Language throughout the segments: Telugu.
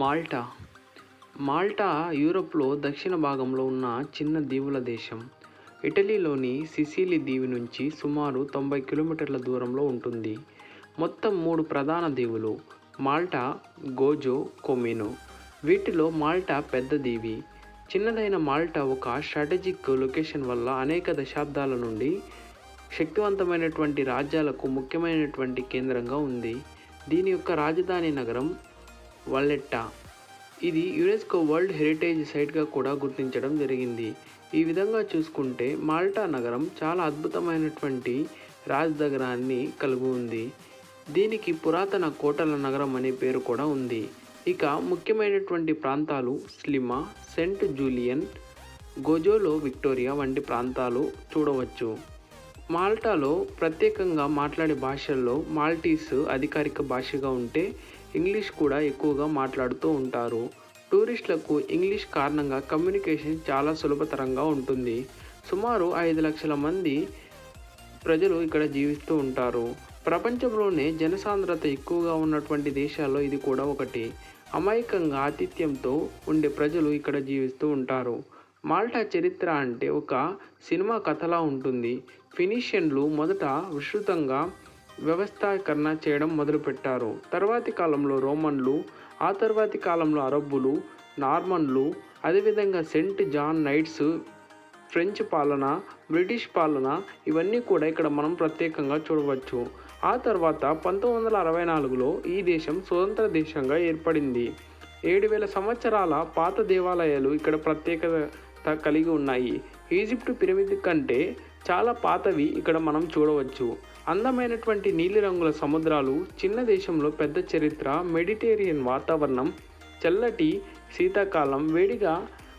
మాల్టా. మాల్టా యూరోప్లో దక్షిణ భాగంలో ఉన్న చిన్న దీవుల దేశం. ఇటలీలోని సిసిలి దీవి నుంచి సుమారు తొంభై కిలోమీటర్ల దూరంలో ఉంటుంది. మొత్తం మూడు ప్రధాన దీవులు మాల్టా గోజో కొమినో. వీటిలో మాల్టా పెద్ద దీవి. చిన్నదైన మాల్టా ఒక స్ట్రాటజిక్ లొకేషన్ వల్ల అనేక దశాబ్దాల నుండి శక్తివంతమైనటువంటి రాజ్యాలకు ముఖ్యమైనటువంటి కేంద్రంగా ఉంది. దీని యొక్క రాజధాని నగరం వల్లెట్టా. ఇది యునెస్కో వరల్డ్ హెరిటేజ్ సైట్గా కూడా గుర్తించడం జరిగింది. ఈ విధంగా చూసుకుంటే మాల్టా నగరం చాలా అద్భుతమైనటువంటి రాజదగరాన్ని కలిగి ఉంది. దీనికి పురాతన కోటల నగరం అనే పేరు కూడా ఉంది. ఇక ముఖ్యమైనటువంటి ప్రాంతాలు స్లిమా సెంట్ జూలియన్ గోజోలో విక్టోరియా వంటి ప్రాంతాలు చూడవచ్చు. మాల్టాలో ప్రత్యేకంగా మాట్లాడే భాషల్లో మాల్టీస్ అధికారిక భాషగా ఉంటే ఇంగ్లీష్ కూడా ఎక్కువగా మాట్లాడుతూ ఉంటారు. టూరిస్టులకు ఇంగ్లీష్ కారణంగా కమ్యూనికేషన్ చాలా సులభతరంగా ఉంటుంది. సుమారు ఐదు లక్షల మంది ప్రజలు ఇక్కడ జీవిస్తూ ఉంటారు. ప్రపంచంలోనే జనసాంద్రత ఎక్కువగా ఉన్నటువంటి దేశాల్లో ఇది కూడా ఒకటి. అమాయకంగా ఆతిథ్యంతో ఉండే ప్రజలు ఇక్కడ జీవిస్తూ ఉంటారు. మాల్టా చరిత్ర అంటే ఒక సినిమా కథలా ఉంటుంది. ఫినిషియన్లు మొదట విస్తృతంగా వ్యవస్థీకరణ చేయడం మొదలుపెట్టారు. తర్వాతి కాలంలో రోమన్లు ఆ తర్వాతి కాలంలో అరబ్బులు నార్మన్లు అదేవిధంగా సెంట్ జాన్ నైట్స్ ఫ్రెంచ్ పాలన బ్రిటిష్ పాలన ఇవన్నీ కూడా ఇక్కడ మనం ప్రత్యేకంగా చూడవచ్చు. ఆ తర్వాత పంతొమ్మిది వందల అరవై నాలుగులో ఈ దేశం స్వతంత్ర దేశంగా ఏర్పడింది. ఏడు వేల సంవత్సరాల పాత దేవాలయాలు ఇక్కడ ప్రత్యేకత కలిగి ఉన్నాయి. ఈజిప్ట్ పిరమిడ్ కంటే చాలా పాతవి ఇక్కడ మనం చూడవచ్చు. అందమైనటువంటి నీలిరంగుల సముద్రాలు చిన్న దేశంలో పెద్ద చరిత్ర మెడిటేరియన్ వాతావరణం చల్లటి శీతాకాలం వేడిగా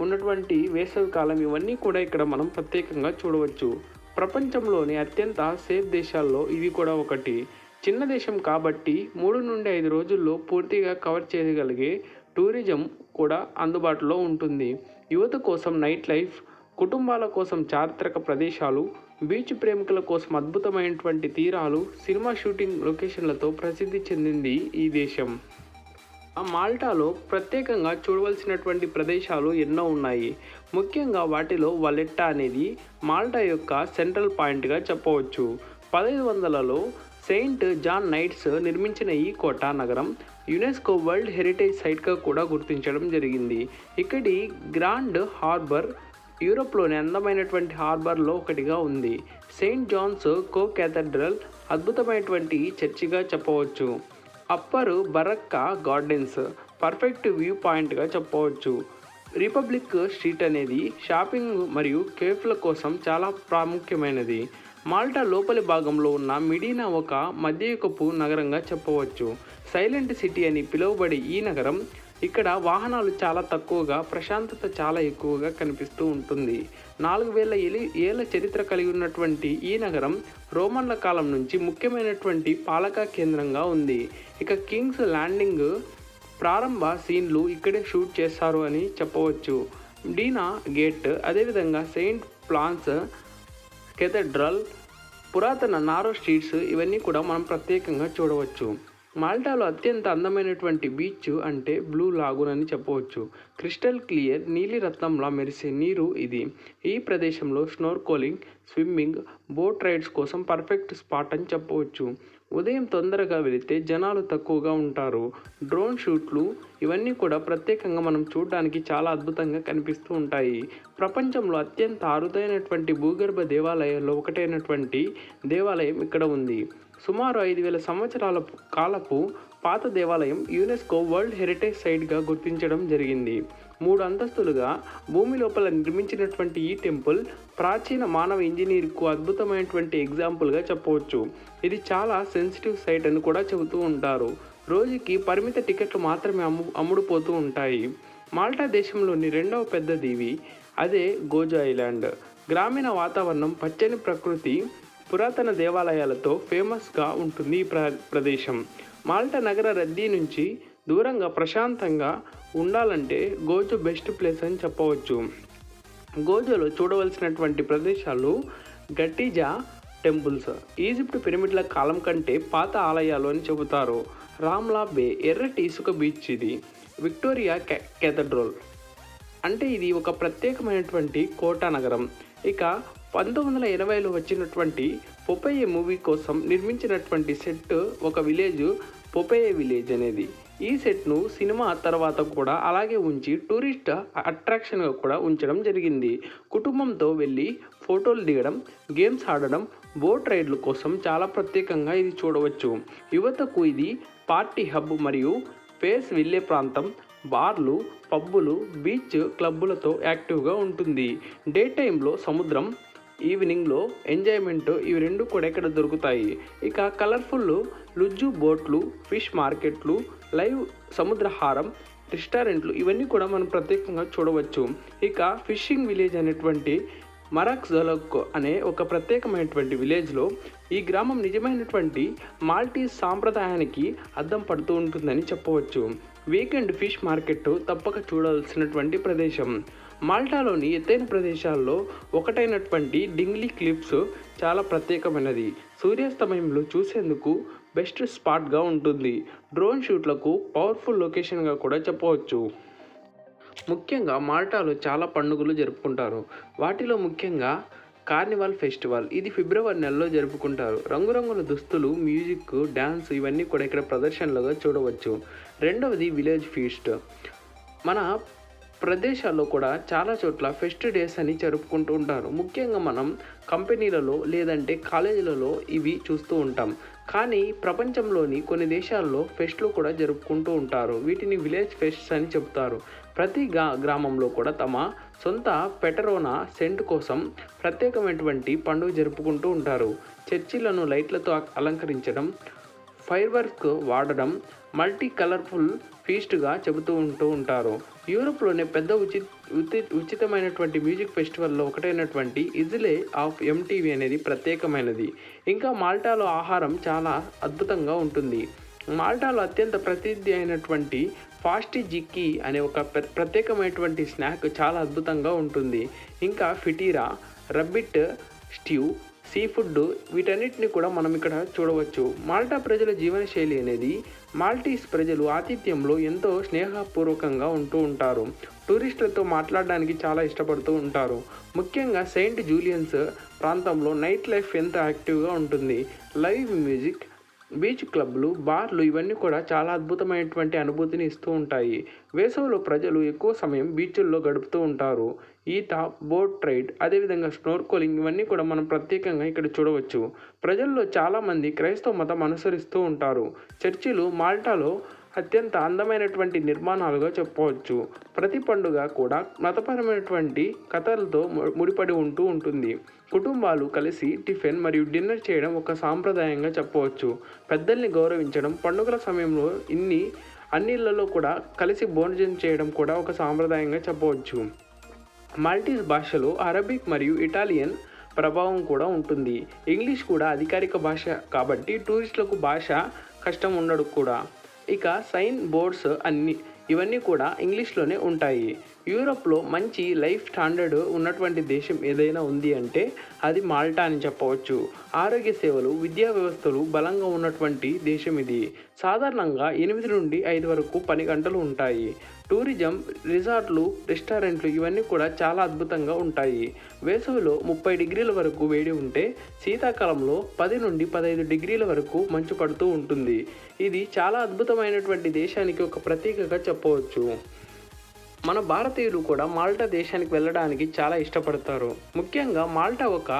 ఉన్నటువంటి వేసవికాలం ఇవన్నీ కూడా ఇక్కడ మనం ప్రత్యేకంగా చూడవచ్చు. ప్రపంచంలోని అత్యంత సేఫ్ దేశాల్లో ఇది కూడా ఒకటి. చిన్న దేశం కాబట్టి మూడు నుండి ఐదు రోజుల్లో పూర్తిగా కవర్ చేయగలిగే టూరిజం కూడా అందుబాటులో ఉంటుంది. యువత కోసం నైట్ లైఫ్ కుటుంబాల కోసం చారిత్రక ప్రదేశాలు బీచ్ ప్రేమికుల కోసం అద్భుతమైనటువంటి తీరాలు సినిమా షూటింగ్ లొకేషన్లతో ప్రసిద్ధి చెందింది ఈ దేశం. ఆ మాల్టాలో ప్రత్యేకంగా చూడవలసినటువంటి ప్రదేశాలు ఎన్నో ఉన్నాయి. ముఖ్యంగా వాటిలో వలెట్టా అనేది మాల్టా యొక్క సెంట్రల్ పాయింట్గా చెప్పవచ్చు. పదహైదు వందలలో సెయింట్ జాన్ నైట్స్ నిర్మించిన ఈ కోట నగరం యునెస్కో వరల్డ్ హెరిటేజ్ సైట్గా కూడా గుర్తించడం జరిగింది. ఇక్కడి గ్రాండ్ హార్బర్ యూరోప్లోని అందమైనటువంటి హార్బర్లో ఒకటిగా ఉంది. సెయింట్ జాన్స్ కో క్యాథడ్రల్ అద్భుతమైనటువంటి చర్చిగా చెప్పవచ్చు. Upper Barrakka gardens perfect view పాయింట్గా చెప్పవచ్చు. రిపబ్లిక్ స్ట్రీట్ అనేది షాపింగ్ మరియు కేఫ్ల కోసం చాలా ప్రాముఖ్యమైనది. మాల్టా లోపలి భాగంలో ఉన్న మిడీనా ఒక మధ్యయుగపు నగరంగా చెప్పవచ్చు. సైలెంట్ సిటీ అని పిలువబడే ఈ నగరం ఇక్కడ వాహనాలు చాలా తక్కువగా ప్రశాంతత చాలా ఎక్కువగా కనిపిస్తూ ఉంటుంది. నాలుగు వేల ఏలి ఏళ్ళ చరిత్ర కలిగి ఉన్నటువంటి ఈ నగరం రోమన్ల కాలం నుంచి ముఖ్యమైనటువంటి పాలకా కేంద్రంగా ఉంది. ఇక కింగ్స్ ల్యాండింగ్ ప్రారంభ సీన్లు ఇక్కడే షూట్ చేస్తారు అని చెప్పవచ్చు. డీనా గేట్ అదేవిధంగా సెయింట్ ప్లాన్స్ కెథడ్రల్ పురాతన నారో స్ట్రీట్స్ ఇవన్నీ కూడా మనం ప్రత్యేకంగా చూడవచ్చు. మాల్టాలో అత్యంత అందమైనటువంటి బీచ్ అంటే బ్లూ లాగున్ అని చెప్పవచ్చు. క్రిస్టల్ క్లియర్ నీలిరత్నంలా మెరిసే నీరు ఇది. ఈ ప్రదేశంలో స్నోర్కోలింగ్ స్విమ్మింగ్ బోట్ రైడ్స్ కోసం పర్ఫెక్ట్ స్పాట్ అని చెప్పవచ్చు. ఉదయం తొందరగా వెళితే జనాలు తక్కువగా ఉంటారు. డ్రోన్ షూట్లు ఇవన్నీ కూడా ప్రత్యేకంగా మనం చూడడానికి చాలా అద్భుతంగా కనిపిస్తూ ఉంటాయి. ప్రపంచంలో అత్యంత అరుదైనటువంటి భూగర్భ దేవాలయాల్లో ఒకటైనటువంటి దేవాలయం ఇక్కడ ఉంది. సుమారు ఐదు వేల సంవత్సరాల కాలపు పాత దేవాలయం యునెస్కో వరల్డ్ హెరిటేజ్ సైట్గా గుర్తించడం జరిగింది. మూడు అంతస్తులుగా భూమి లోపల నిర్మించినటువంటి ఈ టెంపుల్ ప్రాచీన మానవ ఇంజనీర్కు అద్భుతమైనటువంటి ఎగ్జాంపుల్గా చెప్పవచ్చు. ఇది చాలా సెన్సిటివ్ సైట్ అని కూడా చెబుతూ ఉంటారు. రోజుకి పరిమిత టికెట్లు మాత్రమే అమ్ము అమ్ముడుపోతూ ఉంటాయి. మాల్టా దేశంలోని రెండవ పెద్ద దీవి అదే గోజా ఐలాండ్. గ్రామీణ వాతావరణం పచ్చని ప్రకృతి పురాతన దేవాలయాలతో ఫేమస్గా ఉంటుంది ఈ ప్ర ప్రదేశం. మాల్టా నగర రద్దీ నుంచి దూరంగా ప్రశాంతంగా ఉండాలంటే గోజు బెస్ట్ ప్లేస్ అని చెప్పవచ్చు. గోజులో చూడవలసినటువంటి ప్రదేశాలు గట్టిజా టెంపుల్స్. ఈజిప్ట్ పిరమిడ్ల కాలం కంటే పాత ఆలయాలు అని చెబుతారు. రామ్లా బే ఎర్రటి ఇసుక బీచ్ ఇది. విక్టోరియా కె కెథడ్రోల్. అంటే ఇది ఒక ప్రత్యేకమైనటువంటి కోట నగరం. ఇక పంతొమ్మిది వందల ఎనభైలో వచ్చినటువంటి పొపయ్య మూవీ కోసం నిర్మించినటువంటి సెట్ ఒక విలేజ్ పొపయ్య విలేజ్ అనేది. ఈ సెట్ను సినిమా తర్వాత కూడా అలాగే ఉంచి టూరిస్ట్ అట్రాక్షన్గా కూడా ఉంచడం జరిగింది. కుటుంబంతో వెళ్ళి ఫోటోలు దిగడం గేమ్స్ ఆడడం బోట్ రైడ్ల కోసం చాలా ప్రత్యేకంగా ఇది చూడవచ్చు. యువతకు ఇది పార్టీ హబ్ మరియు ఫేస్ వెళ్ళే ప్రాంతం. బార్లు పబ్బులు బీచ్ క్లబ్బులతో యాక్టివ్గా ఉంటుంది. డే టైంలో సముద్రం ఈవినింగ్లో ఎంజాయ్మెంట్ ఇవి రెండు కూడా ఇక్కడ దొరుకుతాయి? ఇక కలర్ఫుల్ లుజ్జు బోట్లు ఫిష్ మార్కెట్లు లైవ్ సముద్రహారం రెస్టారెంట్లు ఇవన్నీ కూడా మనం ప్రత్యేకంగా చూడవచ్చు. ఇక ఫిషింగ్ విలేజ్ అనేటువంటి మరాక్ జలక్ అనే ఒక ప్రత్యేకమైనటువంటి విలేజ్లో ఈ గ్రామం నిజమైనటువంటి మాల్టీస్ సాంప్రదాయానికి అద్దం పడుతూ ఉంటుందని చెప్పవచ్చు. వీకెండ్ ఫిష్ మార్కెట్ తప్పక చూడాల్సినటువంటి ప్రదేశం. మాల్టాలోని ఎత్తైన ప్రదేశాల్లో ఒకటైనటువంటి డింగ్లీ క్లిప్స్ చాలా ప్రత్యేకమైనది. సూర్యాస్తమయంలో చూసేందుకు బెస్ట్ స్పాట్గా ఉంటుంది. డ్రోన్ షూట్లకు పవర్ఫుల్ లొకేషన్గా కూడా చెప్పవచ్చు. ముఖ్యంగా మాల్టాలో చాలా పండుగలు జరుపుకుంటారు. వాటిలో ముఖ్యంగా కార్నివాల్ ఫెస్టివల్ ఇది ఫిబ్రవరి నెలలో జరుపుకుంటారు. రంగురంగుల దుస్తులు మ్యూజిక్ డ్యాన్స్ ఇవన్నీ కూడా ఇక్కడ ప్రదర్శనలుగా చూడవచ్చు. రెండవది విలేజ్ ఫీస్ట్. మన ప్రదేశాల్లో కూడా చాలా చోట్ల ఫెస్ట్ డేస్ అని జరుపుకుంటూ ఉంటారు. ముఖ్యంగా మనం కంపెనీలలో లేదంటే కాలేజీలలో ఇవి చూస్తూ ఉంటాం. కానీ ప్రపంచంలోని కొన్ని దేశాల్లో ఫెస్ట్లు కూడా జరుపుకుంటూ ఉంటారు. వీటిని విలేజ్ ఫెస్ట్స్ అని చెప్తారు. ప్రతి గా గ్రామంలో కూడా తమ సొంత పెటరోనా సెంట్ కోసం ప్రత్యేకమైనటువంటి పండుగ జరుపుకుంటూ ఉంటారు. చర్చిలను లైట్లతో అలంకరించడం ఫైర్ వర్క్ వాడడం మల్టీ కలర్ఫుల్ ఫీస్ట్గా చెబుతూ ఉంటూ ఉంటారు. యూరోప్లోనే పెద్ద ఉచి ఉచి ఉచితమైనటువంటి మ్యూజిక్ ఫెస్టివల్లో ఒకటైనటువంటి ఇజ్లే ఆఫ్ ఎంటీవీ అనేది ప్రత్యేకమైనది. ఇంకా మాల్టాలో ఆహారం చాలా అద్భుతంగా ఉంటుంది. మాల్టాలో అత్యంత ప్రసిద్ధి అయినటువంటి ఫాస్టీ జిక్కీ అనే ఒక ప్ర- ప్రత్యేకమైనటువంటి స్నాక్ చాలా అద్భుతంగా ఉంటుంది. ఇంకా ftira rabbit stew sea food వీటన్నిటిని కూడా మనం ఇక్కడ చూడవచ్చు. మాల్టా ప్రజల జీవనశైలి అనేది మాల్టీస్ ప్రజలు ఆతిథ్యంలో ఎంతో స్నేహపూర్వకంగా ఉంటూ ఉంటారు. టూరిస్టులతో మాట్లాడడానికి చాలా ఇష్టపడుతూ ఉంటారు. ముఖ్యంగా సెయింట్ జూలియన్స్ ప్రాంతంలో నైట్ లైఫ్ ఎంత యాక్టివ్గా ఉంటుంది. లైవ్ మ్యూజిక్ బీచ్ క్లబ్లు బార్లు ఇవన్నీ కూడా చాలా అద్భుతమైనటువంటి అనుభూతిని ఇస్తూ ఉంటాయి. వేసవిలో ప్రజలు ఎక్కువ సమయం బీచ్ల్లో గడుపుతూ ఉంటారు. ఈత బోట్ రైడ్ అదేవిధంగా స్నోర్కోలింగ్ ఇవన్నీ కూడా మనం ప్రత్యేకంగా ఇక్కడ చూడవచ్చు. ప్రజల్లో చాలామంది క్రైస్తవ మతం అనుసరిస్తూ ఉంటారు. చర్చిలు మాల్టాలో అత్యంత అందమైనటువంటి నిర్మాణాలుగా చెప్పవచ్చు. ప్రతి పండుగ కూడా మతపరమైనటువంటి కథలతో ము- ముడిపడి ఉంటూ ఉంటుంది. కుటుంబాలు కలిసి టిఫిన్ మరియు డిన్నర్ చేయడం ఒక సాంప్రదాయంగా చెప్పవచ్చు. పెద్దల్ని గౌరవించడం పండుగల సమయంలో ఇన్ని అన్నిళ్ళలో కూడా కలిసి భోజనం చేయడం కూడా ఒక సాంప్రదాయంగా చెప్పవచ్చు. మాల్టీస్ భాషలో అరబిక్ మరియు ఇటాలియన్ ప్రభావం కూడా ఉంటుంది. ఇంగ్లీష్ కూడా అధికారిక భాష కాబట్టి టూరిస్టులకు భాష కష్టం ఉండడు కూడా. ఇక సైన్ బోర్డ్స్ అన్ని ఇవన్నీ కూడా ఇంగ్లీష్లోనే ఉంటాయి. యూరోప్లో మంచి లైఫ్ స్టాండర్డ్ ఉన్నటువంటి దేశం ఏదైనా ఉంది అంటే అది మాల్టా అని చెప్పవచ్చు. ఆరోగ్య సేవలు విద్యా వ్యవస్థలు బలంగా ఉన్నటువంటి దేశం ఇది. సాధారణంగా ఎనిమిది నుండి ఐదు వరకు పని గంటలు ఉంటాయి. టూరిజం రిసార్ట్లు రెస్టారెంట్లు ఇవన్నీ కూడా చాలా అద్భుతంగా ఉంటాయి. వేసవిలో ముప్పై డిగ్రీల వరకు వేడి ఉంటే శీతాకాలంలో పది నుండి పదహైదు డిగ్రీల వరకు మంచు పడుతూ ఉంటుంది. ఇది చాలా అద్భుతమైనటువంటి దేశానికి ఒక ప్రతీకగా చెప్పవచ్చు. మన భారతీయులు కూడా మాల్టా దేశానికి వెళ్ళడానికి చాలా ఇష్టపడతారు. ముఖ్యంగా మాల్టా ఒక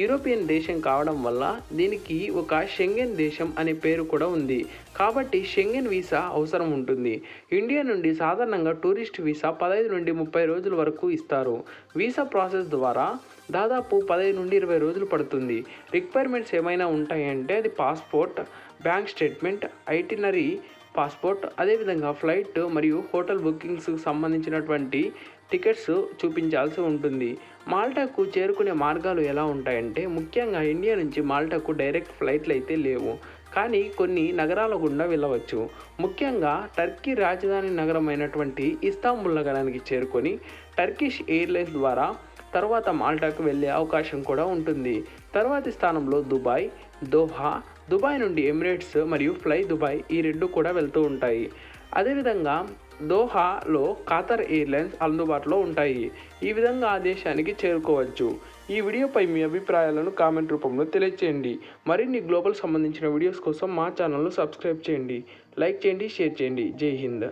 యూరోపియన్ దేశం కావడం వల్ల దీనికి ఒక షెంగెన్ దేశం అనే పేరు కూడా ఉంది. కాబట్టి షెంగెన్ వీసా అవసరం ఉంటుంది. ఇండియా నుండి సాధారణంగా టూరిస్ట్ వీసా పదహైదు నుండి ముప్పై రోజుల వరకు ఇస్తారు. వీసా ప్రాసెస్ ద్వారా దాదాపు పదహైదు నుండి ఇరవై రోజులు పడుతుంది. రిక్వైర్మెంట్స్ ఏమైనా ఉంటాయంటే అది passport bank statement itinerary passport అదేవిధంగా ఫ్లైట్ మరియు హోటల్ బుకింగ్స్ సంబంధించినటువంటి టికెట్స్ చూపించాల్సి ఉంటుంది. మాల్టాకు చేరుకునే మార్గాలు ఎలా ఉంటాయంటే ముఖ్యంగా ఇండియా నుంచి మాల్టాకు డైరెక్ట్ ఫ్లైట్లు అయితే లేవు. కానీ కొన్ని నగరాల గుండా వెళ్ళవచ్చు. ముఖ్యంగా టర్కీ రాజధాని నగరమైనటువంటి ఇస్తాంబుల్ నగరానికి చేరుకొని టర్కిష్ ఎయిర్లైన్స్ ద్వారా తర్వాత మాల్టాకు వెళ్ళే అవకాశం కూడా ఉంటుంది. తర్వాతి స్థానంలో దుబాయ్ దోహా దుబాయ్ నుండి ఎమిరేట్స్ మరియు ఫ్లై దుబాయ్ ఈ రెండు కూడా వెళ్తూ ఉంటాయి. అదేవిధంగా దోహాలో ఖాతర్ ఎయిర్లైన్స్ అందుబాటులో ఉంటాయి. ఈ విధంగా ఆ దేశానికి చేరుకోవచ్చు. ఈ వీడియోపై మీ అభిప్రాయాలను కామెంట్ రూపంలో తెలియచేయండి. మరిన్ని గ్లోబల్ సంబంధించిన వీడియోస్ కోసం మా ఛానల్ను సబ్స్క్రైబ్ చేయండి. లైక్ చేయండి షేర్ చేయండి. జై హింద్.